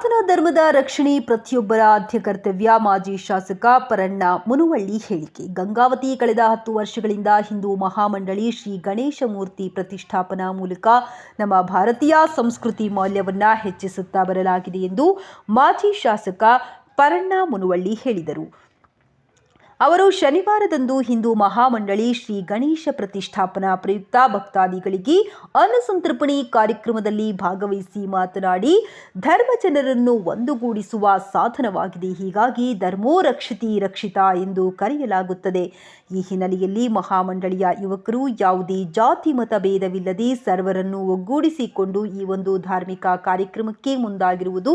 ಧರ್ಮದ ರಕ್ಷಣೆ ಪ್ರತಿಯೊಬ್ಬರ ಆದ್ಯ ಕರ್ತವ್ಯ, ಮಾಜಿ ಶಾಸಕ ಪರಣ್ಣ ಮುನುವಳ್ಳಿ ಹೇಳಿಕೆ. ಗಂಗಾವತಿ ಕಳೆದ ಹತ್ತು ವರ್ಷಗಳಿಂದ ಹಿಂದೂ ಮಹಾಮಂಡಳಿ ಶ್ರೀ ಗಣೇಶ ಮೂರ್ತಿ ಪ್ರತಿಷ್ಠಾಪನಾ ಮೂಲಕ ನಮ್ಮ ಭಾರತೀಯ ಸಂಸ್ಕೃತಿ ಮೌಲ್ಯವನ್ನು ಹೆಚ್ಚಿಸುತ್ತಾ ಬರಲಾಗಿದೆ ಎಂದು ಮಾಜಿ ಶಾಸಕ ಪರಣ್ಣ ಮುನುವಳ್ಳಿ ಹೇಳಿದರು. ಅವರು ಶನಿವಾರದಂದು ಹಿಂದೂ ಮಹಾಮಂಡಳಿ ಶ್ರೀ ಗಣೇಶ ಪ್ರತಿಷ್ಠಾಪನಾ ಪ್ರಯುಕ್ತ ಭಕ್ತಾದಿಗಳಿಗೆ ಅನ್ನಸಂತರ್ಪಣೆ ಕಾರ್ಯಕ್ರಮದಲ್ಲಿ ಭಾಗವಹಿಸಿ ಮಾತನಾಡಿ, ಧರ್ಮ ಜನರನ್ನು ಒಂದುಗೂಡಿಸುವ ಸಾಧನವಾಗಿದೆ. ಹೀಗಾಗಿ ಧರ್ಮೋ ರಕ್ಷಿತಿ ರಕ್ಷಿತ ಎಂದು ಕರೆಯಲಾಗುತ್ತದೆ. ಈ ಹಿನ್ನೆಲೆಯಲ್ಲಿ ಮಹಾಮಂಡಳಿಯ ಯುವಕರು ಯಾವುದೇ ಜಾತಿ ಮತ ಭೇದವಿಲ್ಲದೆ ಸರ್ವರನ್ನು ಒಗ್ಗೂಡಿಸಿಕೊಂಡು ಈ ಒಂದು ಧಾರ್ಮಿಕ ಕಾರ್ಯಕ್ರಮಕ್ಕೆ ಮುಂದಾಗಿರುವುದು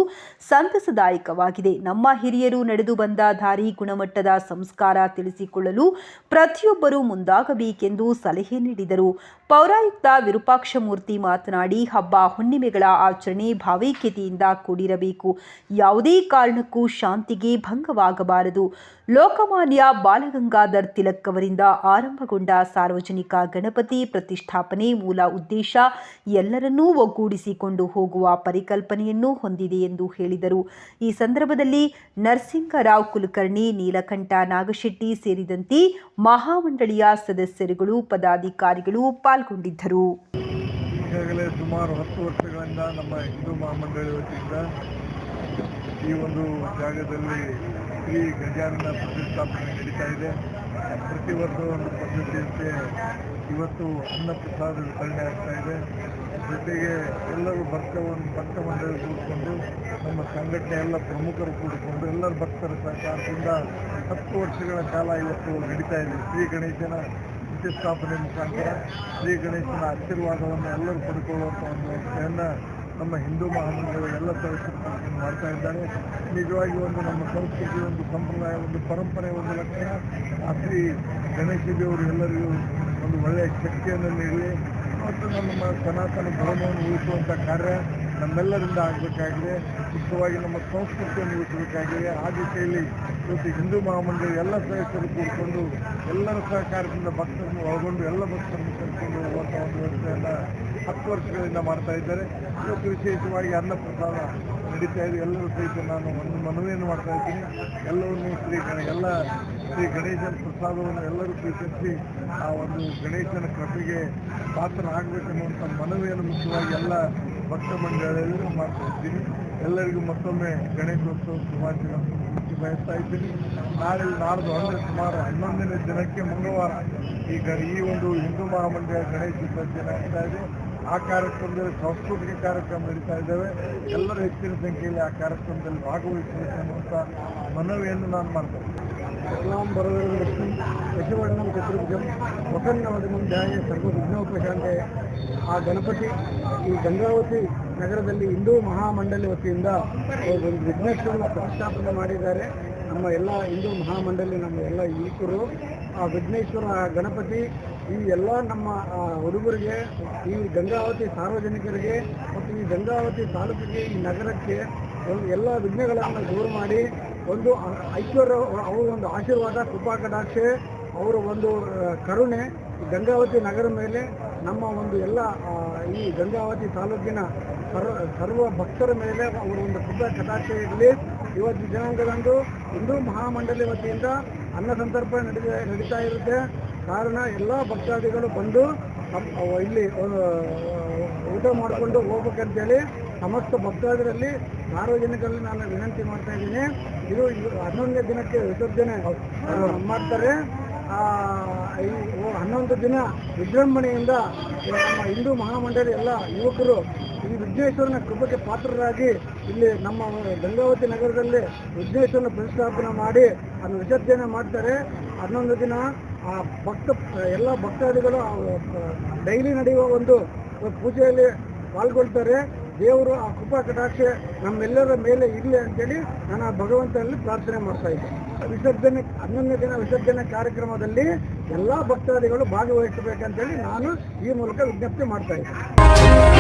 ಸಂತಸದಾಯಕವಾಗಿದೆ. ನಮ್ಮ ಹಿರಿಯರು ನಡೆದು ಬಂದ ದಾರಿ ಗುಣಮಟ್ಟದ ಸಂಸ್ಕಾರ ತಿಳಿಸಿಕೊಳ್ಳಲು ಪ್ರತಿಯೊಬ್ಬರೂ ಮುಂದಾಗಬೇಕೆಂದು ಸಲಹೆ ನೀಡಿದರು. ಪೌರಾಯುಕ್ತ ವಿರೂಪಾಕ್ಷಮೂರ್ತಿ ಮಾತನಾಡಿ, ಹಬ್ಬ ಹುಣ್ಣಿಮೆಗಳ ಆಚರಣೆ ಭಾವೈಕ್ಯತೆಯಿಂದ ಕೂಡಿರಬೇಕು. ಯಾವುದೇ ಕಾರಣಕ್ಕೂ ಶಾಂತಿಗೆ ಭಂಗವಾಗಬಾರದು. ಲೋಕಮಾನ್ಯ ಬಾಲಗಂಗಾಧರ್ ತಿಲಕ್ ಅವರಿಂದ ಆರಂಭಗೊಂಡ ಸಾರ್ವಜನಿಕ ಗಣಪತಿ ಪ್ರತಿಷ್ಠಾಪನೆ ಮೂಲ ಉದ್ದೇಶ ಎಲ್ಲರನ್ನೂ ಒಗ್ಗೂಡಿಸಿಕೊಂಡು ಹೋಗುವ ಪರಿಕಲ್ಪನೆಯನ್ನು ಹೊಂದಿದೆ ಎಂದು ಹೇಳಿದರು. ಈ ಸಂದರ್ಭದಲ್ಲಿ ನರಸಿಂಗರಾವ್ ಕುಲಕರ್ಣಿ, ನೀಲಕಂಠ ನಾಗಶೆಟ್ಟಿ ಸೇರಿದಂತೆ ಮಹಾಮಂಡಳಿಯ ಸದಸ್ಯರುಗಳು, ಪದಾಧಿಕಾರಿಗಳು ಪಾಲ್ಗೊಂಡಿದ್ದರು. ಈಗಾಗಲೇ ಸುಮಾರು ಹತ್ತು ವರ್ಷಗಳಿಂದ ನಮ್ಮ ಹಿಂದೂ ಮಹಾಮಂಡಳಿ ವತಿಯಿಂದ ಈ ಒಂದು ಜಾಗದಲ್ಲಿ ಶ್ರೀ ಗಜಾನನ ಪ್ರತಿಷ್ಠಾಪನೆ ನಡೀತಾ ಇದೆ. ಪ್ರತಿ ವರ್ಷ ಒಂದು ಪದ್ಧತಿಯಂತೆ ಇವತ್ತು ಅನ್ನ ಪ್ರಸಾದ ವಿತರಣೆ ಆಗ್ತಾ ಇದೆ. ಜೊತೆಗೆ ಎಲ್ಲರೂ ಭಕ್ತವನ್ನು ಭಕ್ತ ಮಂಡಳಿ ಕೂಡಿಕೊಂಡು, ನಮ್ಮ ಸಂಘಟನೆ ಎಲ್ಲ ಪ್ರಮುಖರು ಕೂಡಿಕೊಂಡು ಎಲ್ಲರ ಭಕ್ತರ ಸಹಕಾರದಿಂದ ಹತ್ತು ವರ್ಷಗಳ ಕಾಲ ಇವತ್ತು ನಡೀತಾ ಇದೆ. ಶ್ರೀ ಗಣೇಶನ ಪ್ರತಿಷ್ಠಾಪನೆ ಮುಖಾಂತರ ಶ್ರೀ ಗಣೇಶನ ಆಶೀರ್ವಾದವನ್ನು ಎಲ್ಲರೂ ಪಡ್ಕೊಳ್ಳುವಂಥ ಒಂದು ವ್ಯವಸ್ಥೆಯನ್ನು ನಮ್ಮ ಹಿಂದೂ ಮಹಾಮಂಡಳಿ ಎಲ್ಲ ಸದಸ್ಯರು ಮಾಡ್ತಾ ಇದ್ದಾರೆ. ನಿಜವಾಗಿ ಒಂದು ನಮ್ಮ ಸಂಸ್ಕೃತಿ, ಒಂದು ಸಂಪ್ರದಾಯ, ಒಂದು ಪರಂಪರೆ, ಒಂದು ಲಕ್ಷಣ ಆ ಶ್ರೀ ಗಣೇಶ ದೇವರು ಎಲ್ಲರಿಗೂ ಒಂದು ಒಳ್ಳೆಯ ಶಕ್ತಿಯನ್ನು ನೀಡಲಿ. ಮತ್ತು ನಮ್ಮ ಸನಾತನ ಧರ್ಮವನ್ನು ಉಳಿಸುವಂಥ ಕಾರ್ಯ ನಮ್ಮೆಲ್ಲರಿಂದ ಆಗಬೇಕಾಗಿದೆ. ಮುಖ್ಯವಾಗಿ ನಮ್ಮ ಸಂಸ್ಕೃತಿಯನ್ನು ಉಳಿಸಬೇಕಾಗಿದೆ. ಆ ದಿಸೆಯಲ್ಲಿ ಇವತ್ತು ಹಿಂದೂ ಮಹಾಮಂಡಳಿ ಎಲ್ಲ ಸದಸ್ಯರು ಕೂಡಿಕೊಂಡು ಎಲ್ಲರ ಸಹಕಾರದಿಂದ ಭಕ್ತರನ್ನು ಒಳಗೊಂಡು ಎಲ್ಲ ಭಕ್ತರನ್ನು ಕರ್ಕೊಂಡು ಹೋಗುವಂಥ ಒಂದು ವ್ಯವಸ್ಥೆಯನ್ನು ಹತ್ತು ವರ್ಷಗಳಿಂದ ಮಾಡ್ತಾ ಇದ್ದಾರೆ. ಇವತ್ತು ವಿಶೇಷವಾಗಿ ಅನ್ನ ಪ್ರಸಾದ ನಡೀತಾ ಇದೆ. ಎಲ್ಲರೂ ಸಹಿತ ನಾನು ಒಂದು ಮನವಿಯನ್ನು ಮಾಡ್ತಾ ಇದ್ದೀನಿ. ಎಲ್ಲವನ್ನು ಶ್ರೀ ಎಲ್ಲ ಶ್ರೀ ಗಣೇಶನ ಪ್ರಸಾದವನ್ನು ಎಲ್ಲರೂ ಸ್ವೀಕರಿಸಿ ಆ ಒಂದು ಗಣೇಶನ ಕೃಪೆಗೆ ಪಾತ್ರರಾಗಬೇಕೆನ್ನುವಂಥ ಮನವಿಯನ್ನು ಮುಖ್ಯವಾಗಿ ಎಲ್ಲ ಭಕ್ತ ಮಂಡಳಿಯಲ್ಲೂ ಮಾಡ್ತಾ ಇದ್ದೀನಿ. ಎಲ್ಲರಿಗೂ ಮತ್ತೊಮ್ಮೆ ಗಣೇಶೋತ್ಸವ ಶುಭಾಶಯ ಬಯಸ್ತಾ ಇದ್ದೀನಿ. ನಾಳೆ ನಾಡ್ದು ಅಂದರೆ ಸುಮಾರು ಹನ್ನೊಂದನೇ ದಿನಕ್ಕೆ ಮಂಗಳವಾರ. ಈಗ ಈ ಒಂದು ಹಿಂದೂ ಮಹಾಮಂಡಳ ಗಣೇಶ ವಿಸರ್ಜನೆ ಆಗ್ತಾ ಇದೆ. ಆ ಕಾರ್ಯಕ್ರಮದಲ್ಲಿ ಸಾಂಸ್ಕೃತಿಕ ಕಾರ್ಯಕ್ರಮ ನಡೀತಾ ಇದ್ದಾವೆ. ಎಲ್ಲರೂ ಹೆಚ್ಚಿನ ಸಂಖ್ಯೆಯಲ್ಲಿ ಆ ಕಾರ್ಯಕ್ರಮದಲ್ಲಿ ಭಾಗವಹಿಸಬೇಕು ಅನ್ನುವಂಥ ಮನವಿಯನ್ನು ನಾನು ಮಾಡ್ತೇನೆ. എല്ലാം പുറകിലും ലക്ഷ്മി യശുവർണ്ണം ചതുർഭുജം ವಕನ್ನವದನಂ ಸರ್ವ ವಿಘ್ನೋಪಶಾಂತೆ ಆ ಗಣಪತಿ ಈ ಗಂಗಾವತಿ ನಗರದಲ್ಲಿ ಹಿಂದೂ ಮಹಾಮಂಡಲಿ ವತಿಯಿಂದ ಒಂದು ವಿಘ್ನೇಶ್ವರನ ಪ್ರತಿಷ್ಠಾಪನೆ ಮಾಡಿದ್ದಾರೆ ನಮ್ಮ ಎಲ್ಲ ಹಿಂದೂ ಮಹಾಮಂಡಲಿ ನಮ್ಮ ಎಲ್ಲ ಈಕರು ಆ ವಿಘ್ನೇಶ್ವರ ಗಣಪತಿ ಈ ಎಲ್ಲ ನಮ್ಮ ಹುಡುಗರಿಗೆ ಈ ಗಂಗಾವತಿ ಸಾರ್ವಜನಿಕರಿಗೆ ಮತ್ತು ಈ ಗಂಗಾವತಿ ತಾಲೂಕಿಗೆ ಈ ನಗರಕ್ಕೆ ಎಲ್ಲ ವಿಘ್ನಗಳನ್ನು ದೂರ ಮಾಡಿ ಒಂದು ಐಶ್ವರ್ಯ ಅವರ ಒಂದು ಆಶೀರ್ವಾದ ಕೃಪಾ ಕಟಾಕ್ಷೆ ಅವರ ಒಂದು ಕರುಣೆ, ಗಂಗಾವತಿ ನಗರ ಮೇಲೆ ನಮ್ಮ ಒಂದು ಎಲ್ಲ ಈ ಗಂಗಾವತಿ ತಾಲೂಕಿನ ಸರ್ವ ಭಕ್ತರ ಮೇಲೆ ಅವರ ಒಂದು ಕೃಪಾ ಕಟಾಕ್ಷೆ ಇರಲಿ ಇವತ್ತು ದಿನಾಂಕದಂದು ಹಿಂದೂ ಮಹಾಮಂಡಲಿ ವತಿಯಿಂದ ಅನ್ನ ಸಂದರ್ಭ ನಡೀತಾ ನಡೀತಾ ಇರುತ್ತೆ. ಕಾರಣ ಎಲ್ಲ ಭಕ್ತಾದಿಗಳು ಬಂದು ಇಲ್ಲಿ ಊಟ ಮಾಡಿಕೊಂಡು ಹೋಗ್ಬೇಕಂತೇಳಿ ಸಮಸ್ತ ಭಕ್ತಾದಿರಲ್ಲಿ ಸಾರ್ವಜನಿಕರಲ್ಲಿ ನಾನು ವಿನಂತಿ ಮಾಡ್ತಾ ಇದ್ದೀನಿ. ಇದು ಹನ್ನೊಂದನೇ ದಿನಕ್ಕೆ ವಿಸರ್ಜನೆ ಮಾಡ್ತಾರೆ. ಆ, ಹನ್ನೊಂದು ದಿನ ವಿಜೃಂಭಣೆಯಿಂದ ನಮ್ಮ ಹಿಂದೂ ಮಹಾಮಂಡಳಿ ಎಲ್ಲ ಯುವಕರು ಈ ವಿಘ್ನೇಶ್ವರನ ಕೃಪಕ್ಕೆ ಪಾತ್ರರಾಗಿ ಇಲ್ಲಿ ನಮ್ಮ ಗಂಗಾವತಿ ನಗರದಲ್ಲಿ ವಿಘ್ನೇಶ್ವರನ ಪ್ರತಿಷ್ಠಾಪನೆ ಮಾಡಿ ಅದನ್ನು ವಿಸರ್ಜನೆ ಮಾಡ್ತಾರೆ. ಹನ್ನೊಂದು ದಿನ ಆ ಭಕ್ತ ಎಲ್ಲ ಭಕ್ತಾದಿಗಳು ಡೈಲಿ ನಡೆಯುವ ಒಂದು ಪೂಜೆಯಲ್ಲಿ ಪಾಲ್ಗೊಳ್ತಾರೆ. ದೇವರು ಆ ಕೃಪಾ ಕಟಾಕ್ಷ ನಮ್ಮೆಲ್ಲರ ಮೇಲೆ ಇರಲಿ ಅಂತೇಳಿ ನಾನು ಆ ಭಗವಂತನಲ್ಲಿ ಪ್ರಾರ್ಥನೆ ಮಾಡ್ತಾ ಇದ್ದೆ ವಿಸರ್ಜನೆ, ಹನ್ನೊಂದನೇ ದಿನ ವಿಸರ್ಜನೆ ಕಾರ್ಯಕ್ರಮದಲ್ಲಿ ಎಲ್ಲ ಭಕ್ತಾದಿಗಳು ಭಾಗವಹಿಸಬೇಕಂತೇಳಿ ನಾನು ಈ ಮೂಲಕ ವಿಜ್ಞಪ್ತಿ ಮಾಡ್ತಾ ಇದ್ದೆ